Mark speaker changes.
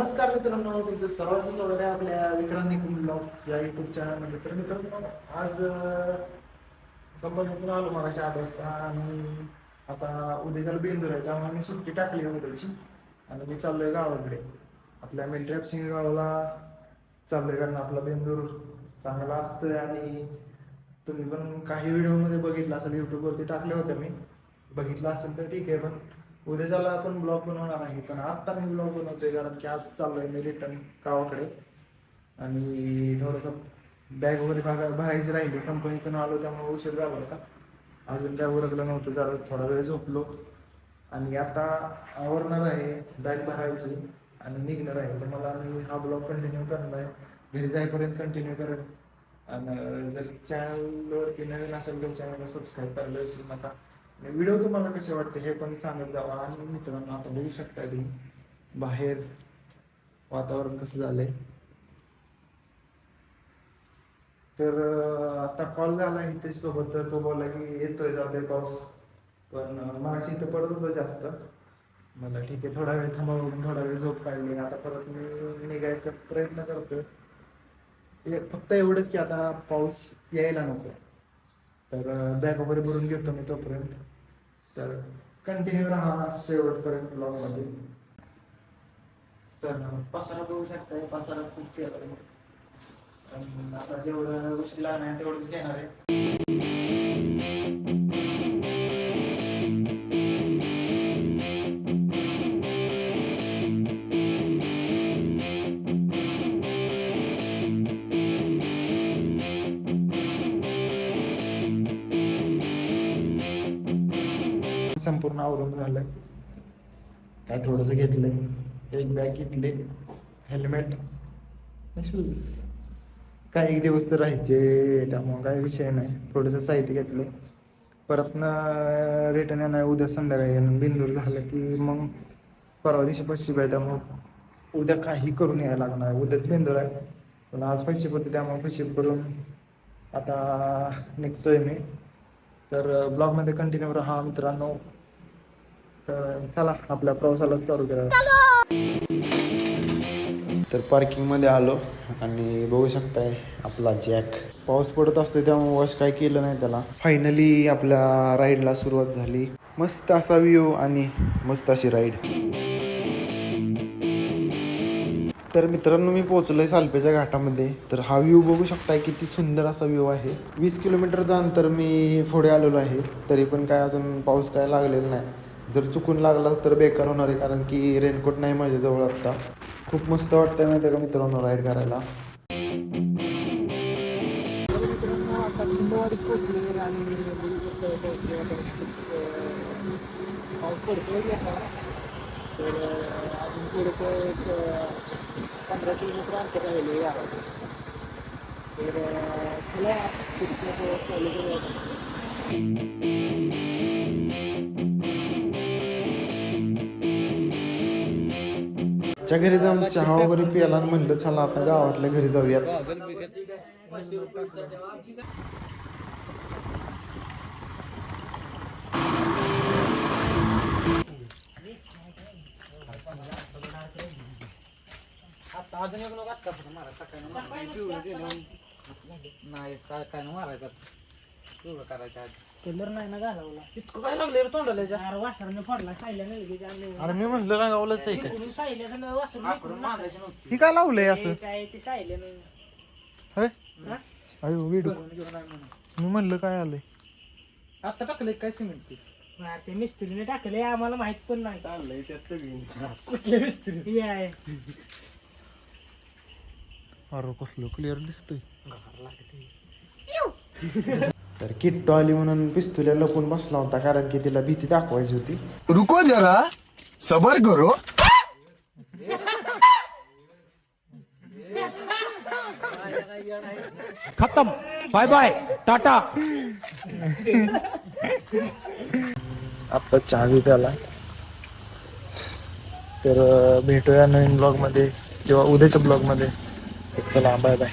Speaker 1: नमस्कार मित्रांनो तुमचं सर्वांचं स्वागत आहे आपल्या विक्रांत निकुंज ब्लॉग्स या युट्यूब चॅनलमध्ये तर मित्रांनो आज कंपनीतून आलो मला आठ वाजता आणि आता उद्याच्याला बेंदूर आहे त्यामुळे मी सुट्टी टाकली आहे उद्याची. आणि मी चाललोय गावाकडे. आपल्या मिल्ट्रॅप सिंग गावाला चाललोय कारण आपला बेंदूर चांगला असतोय आणि तुम्ही पण काही व्हिडिओमध्ये बघितलं असेल युट्यूबवरती टाकले होते मी. बघितलं असेल तर ठीक आहे पण उद्या झाला आपण ब्लॉग बनवणार नाही पण आत्ता मी ब्लॉग बनवतोय कारण की आज चाललोय मी रिटर्न गावाकडे. आणि थोडंसं बॅग वगैरे भागा भरायची राहिली कंपनीतून आलो त्यामुळे उशीर झाला होता. अजून काय उरकलं नव्हतं. जरा थोडा वेळ झोपलो. आणि आता आवरणार आहे. बॅग भरायची. आणि निघणार आहे. तर मला मी हा ब्लॉग कंटिन्यू करणार आहे. घरी जाईपर्यंत कंटिन्यू करेन. आणि जर चॅनलवरती नवीन असेल तर चॅनलला सबस्क्राईब करायला विसरू नका. आणि व्हिडिओ तुम्हाला कसे वाटते हे पण सांगत जावा. आणि मित्रांनो आता बघू शकता तुम्ही बाहेर वातावरण कसं झालंय. तर आता कॉल झाला हितेश सोबत तर तो बोलला की येतोय जातोय पाऊस. पण अं, मगाशी इथं पडत होतं जास्त. मला ठीक आहे थोडा वेळ थांबावून थोडा वेळ झोप काढली. आता परत मी निघायचा प्रयत्न करतोय. फक्त एवढंच की आता पाऊस यायला नको. तर बॅग वगैरे भरून घेतो मी तोपर्यंत. तर कंटिन्यू राहा शेवटपर्यंत ब्लॉगमध्ये तर पसारा बघू शकताय पसारा खूप केला. आता जेवढं गोष्टी लागणार आहे तेवढंच घेणार आहे. संपूर्ण आवरून झालंय काय थोडंसं घेतलंय. एक बॅग घेतली हेल्मेट शूज काय एक दिवस तर राहायचे त्यामुळं काय विषय नाही. थोडंसं साहित्य घेतलंय. परत ना रिटर्न येणार उद्या संध्याकाळी. येणार बिंदूर झालं की मग परवा दिवशी पश्चिम आहे त्यामुळं उद्या काही करून यायला लागणार आहे. उद्याच बिंदूर आहे. पण आज पैसे होते त्यामुळे पैसे करून आता निघतोय मी. तर ब्लॉगमध्ये कंटिन्यू राहा मित्रांनो. तर चला आपल्या प्रवासाला चालू केला तर पार्किंगमध्ये आलो आणि बघू शकताय आपला जॅक पाऊस पडत असतो त्यामुळे वॉश काय केलं नाही त्याला. फायनली आपल्या राईडला सुरुवात झाली. मस्त असा व्ह्यू आणि मस्त अशी राईड तर मित्रांनो मी पोहोचलोय सालपेच्या घाटामध्ये. तर हा व्ह्यू बघू शकताय किती सुंदर असा व्ह्यू आहे. वीस किलोमीटरचं अंतर मी पुढे आलेलो आहे. तरी पण काय अजून पाऊस काय लागलेला नाही. जर चुकून लागला तर बेकार होणार आहे कारण की रेनकोट नाही माझ्याजवळ आत्ता. खूप मस्त वाटतंय माहिती आहे का मित्रांनो राईड करायला?
Speaker 2: पाऊस पडतोय तर अजून पंधरा किलोमीटर अंतर राहिले या तर चला चालू करूया
Speaker 1: घरी जाऊन चहा वगैरे प्यायला म्हणलं चला आता गावातल्या घरी जाऊयात.
Speaker 2: आता अजून एक लोक आत्ता पण मारा सकाळी पिवळं गेलं. नाही सकाळी मारायचं. पिवळं करायचं
Speaker 3: कलर नाही ना घालवला.
Speaker 2: इतकं काय लागले रे तोंडाला याच्या?
Speaker 3: अरे वासराने फोडला सायल्याने लगेच आणले
Speaker 1: अरे मी म्हणलं रंगावलंच आहे काय
Speaker 3: कोणी सायल्याचं वासर
Speaker 2: आकडून मारायची नव्हती.
Speaker 1: ही काय लावलंय असं?
Speaker 3: काय ते सायल्याने
Speaker 1: होय?
Speaker 3: हा?
Speaker 1: अयो विडू.
Speaker 2: करून घेऊन आहे म्हणून.
Speaker 1: मी म्हणलं काय आलंय?
Speaker 2: आता टाकले काय सिमेंट ते?
Speaker 3: अरे ते मिस्त्रीने टाकले आम्हाला माहीत पण नाही.
Speaker 2: चाललंय त्यात
Speaker 3: कुठले मिस्त्री हे आहे.
Speaker 1: अरे कसलं क्लिअर दिसतोय. तर किट्टो आली म्हणून पिस्तुल्या लपून बसला होता कारण की तिला भीती दाखवायची होती.
Speaker 4: रुको जरा सबर करो.
Speaker 5: खत्म. बाय बाय टाटा
Speaker 1: आत्ता चहा बी प्याला. तर भेटूया नवीन ब्लॉगमध्ये किंवा उद्याच्या ब्लॉगमध्ये चला बाय बाय